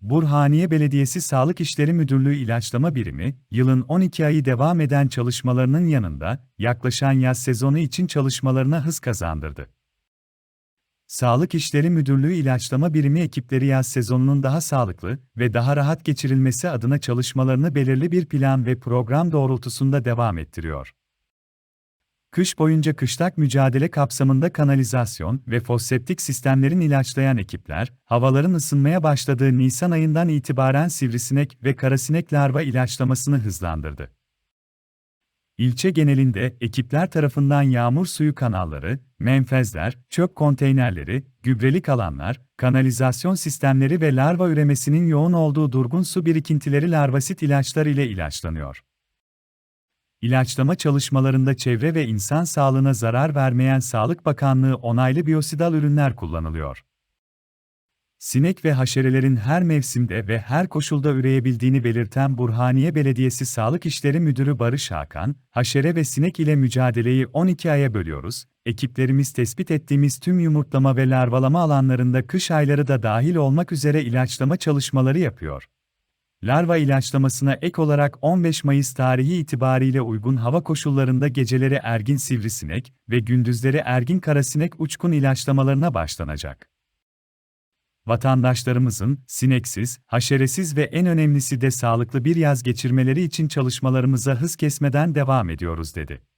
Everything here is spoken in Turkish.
Burhaniye Belediyesi Sağlık İşleri Müdürlüğü İlaçlama Birimi, yılın 12 ayı devam eden çalışmalarının yanında, yaklaşan yaz sezonu için çalışmalarına hız kazandırdı. Sağlık İşleri Müdürlüğü İlaçlama Birimi ekipleri yaz sezonunun daha sağlıklı ve daha rahat geçirilmesi adına çalışmalarını belirli bir plan ve program doğrultusunda devam ettiriyor. Kış boyunca kışlak mücadele kapsamında kanalizasyon ve foseptik sistemlerin ilaçlayan ekipler, havaların ısınmaya başladığı Nisan ayından itibaren sivrisinek ve karasinek larva ilaçlamasını hızlandırdı. İlçe genelinde ekipler tarafından yağmur suyu kanalları, menfezler, çöp konteynerleri, gübrelik alanlar, kanalizasyon sistemleri ve larva üremesinin yoğun olduğu durgun su birikintileri larvasit ilaçlar ile ilaçlanıyor. İlaçlama çalışmalarında çevre ve insan sağlığına zarar vermeyen Sağlık Bakanlığı onaylı biyosidal ürünler kullanılıyor. Sinek ve haşerelerin her mevsimde ve her koşulda üreyebildiğini belirten Burhaniye Belediyesi Sağlık İşleri Müdürü Barış Hakan, haşere ve sinek ile mücadeleyi 12 aya bölüyoruz. Ekiplerimiz tespit ettiğimiz tüm yumurtlama ve larvalama alanlarında kış ayları da dahil olmak üzere ilaçlama çalışmaları yapıyor. Larva ilaçlamasına ek olarak 15 Mayıs tarihi itibariyle uygun hava koşullarında geceleri ergin sivrisinek ve gündüzleri ergin karasinek uçkun ilaçlamalarına başlanacak. Vatandaşlarımızın sineksiz, haşeresiz ve en önemlisi de sağlıklı bir yaz geçirmeleri için çalışmalarımıza hız kesmeden devam ediyoruz dedi.